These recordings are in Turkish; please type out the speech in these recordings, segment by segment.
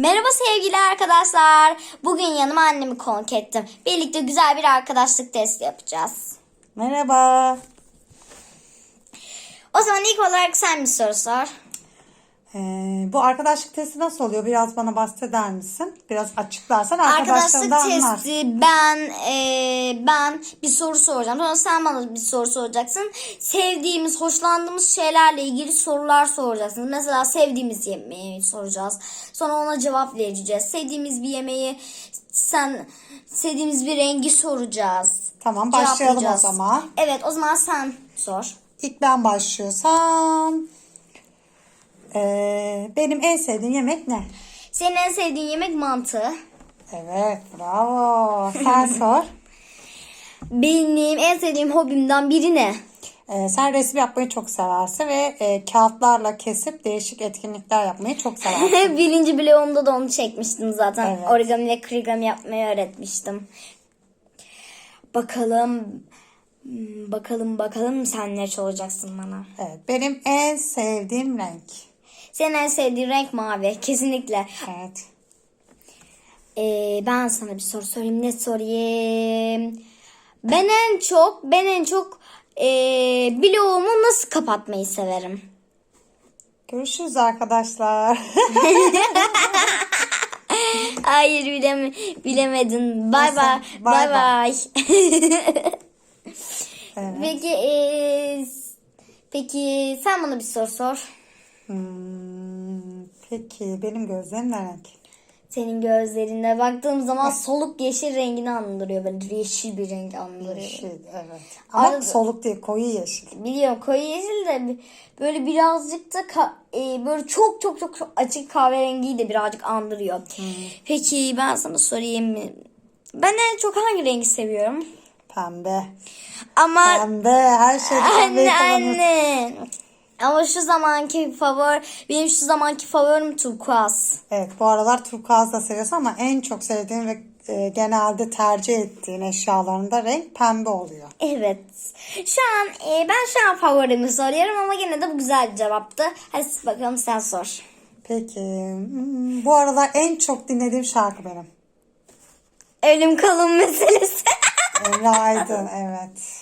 Merhaba sevgili arkadaşlar. Bugün yanıma annemi konuk ettim. Birlikte güzel bir arkadaşlık testi yapacağız. Merhaba. O zaman ilk olarak sen bir soru sor. Ee, bu arkadaşlık testi nasıl oluyor? Biraz bana bahseder misin? Biraz açıklarsan Arkadaşlık arkadaşlarım da anlar. testi ben eee, ben bir soru soracağım. Sonra sen bana bir soru soracaksın. Sevdiğimiz, hoşlandığımız şeylerle ilgili sorular soracaksınız. Mesela sevdiğimiz yemeği soracağız. Sonra ona cevap vereceğiz. Sevdiğimiz bir yemeği sen sevdiğimiz bir rengi soracağız. Tamam başlayalım o zaman. Evet o zaman sen sor. İlk ben başlıyorsam. Ee, benim en sevdiğim yemek ne? Senin en sevdiğin yemek mantı. Evet bravo. Sen sor. Benim en sevdiğim hobimden biri ne? Ee, sen resim yapmayı çok seversin ve e, kağıtlarla kesip değişik etkinlikler yapmayı çok seversin. Birinci bloğumda da onu çekmiştim zaten. Evet. Origami ve krigami yapmayı öğretmiştim. Bakalım hmm, bakalım bakalım sen ne çalacaksın bana. evet benim en sevdiğim renk. Senin en sevdiğin renk mavi. Kesinlikle. Evet. Ee, ben sana bir soru sorayım. Ne sorayım? Ben en çok ben en çok ee, bloğumu nasıl kapatmayı severim? Görüşürüz arkadaşlar. Hayır bilem bilemedin. Bay bay. bay Bay. Peki ee, peki sen bana bir soru sor. Hmm, peki benim gözlerim ne renk? Senin gözlerine baktığım zaman soluk yeşil rengini andırıyor. Böyle yeşil bir renk andırıyor. Yeşil evet. Ama Arada- soluk değil koyu yeşil. Biliyorum koyu yeşil de böyle birazcık da e, böyle çok çok çok açık kahverengiyi de birazcık andırıyor. Peki ben sana sorayım. Ben en çok hangi rengi seviyorum? Pembe. Ama Pembe her şey pembe anne anne. Ama şu zamanki favori benim şu zamanki favorim turkuaz. Evet bu aralar turkuaz da seviyorsun ama en çok sevdiğin ve e, genelde tercih ettiğin eşyalarında renk pembe oluyor. Evet. Şu an e, ben şu an favorimi soruyorum ama gene de bu güzel bir cevaptı. Hadi bakalım sen sor. Peki hmm, bu aralar en çok dinlediğim şarkı benim. Ölüm kalım meselesi. Emre Aydın evet.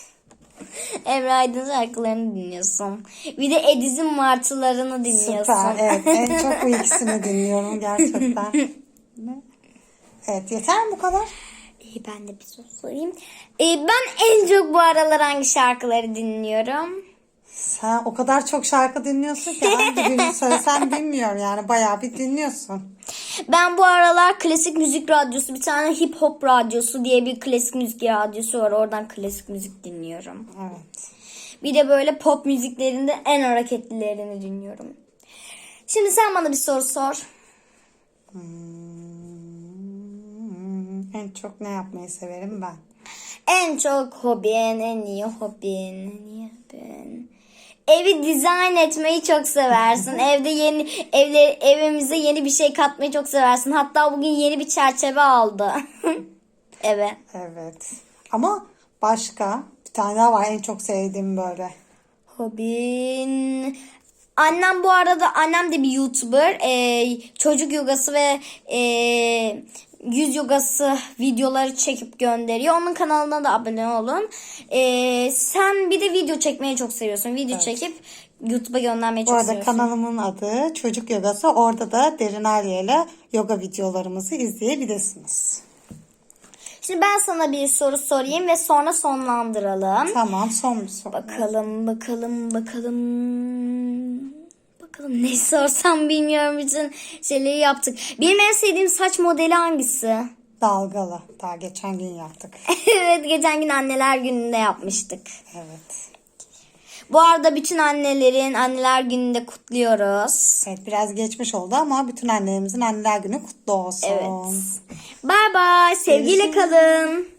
Emre Aydın şarkılarını dinliyorsun. Bir de Ediz'in martılarını dinliyorsun. Süper evet en çok bu ikisini dinliyorum gerçekten. Ne? Evet yeter mi bu kadar? İyi ben de bir soru sorayım. E, ben en çok bu aralar hangi şarkıları dinliyorum? Sen o kadar çok şarkı dinliyorsun ki hangi birini söylesem bilmiyorum yani bayağı bir dinliyorsun. Ben bu aralar klasik müzik radyosu, bir tane hip hop radyosu diye bir klasik müzik radyosu var. Oradan klasik müzik dinliyorum. Evet. Bir de böyle pop müziklerinde en hareketlilerini dinliyorum. Şimdi sen bana bir soru sor. Hmm, en çok ne yapmayı severim ben? En çok hobin, en iyi hobin, en iyi hobin. Evi dizayn etmeyi çok seversin. Evde yeni evler evimize yeni bir şey katmayı çok seversin. Hatta bugün yeni bir çerçeve aldı. evet. Evet. Ama başka bir tane daha var en çok sevdiğim böyle. Hobin. Annem bu arada annem de bir YouTuber. Ee, çocuk yogası ve e, yüz yogası videoları çekip gönderiyor. Onun kanalına da abone olun. Ee, sen bir de video çekmeyi çok seviyorsun. Video çekip YouTube'a göndermeyi Bu çok arada seviyorsun. kanalımın adı Çocuk Yogası. Orada da Derin Arya ile yoga videolarımızı izleyebilirsiniz. Şimdi ben sana bir soru sorayım ve sonra sonlandıralım. Tamam son bir soru. Bakalım, bakalım, bakalım. Bakalım ne sorsam bilmiyorum. Bütün şeyleri yaptık. Benim en sevdiğim saç modeli hangisi? Dalgalı. Daha geçen gün yaptık. evet, geçen gün anneler gününde yapmıştık. Evet. Bu arada bütün annelerin anneler gününde kutluyoruz. Evet biraz geçmiş oldu ama bütün annelerimizin anneler günü kutlu olsun. Evet. Bye bye. Sevgiyle kalın.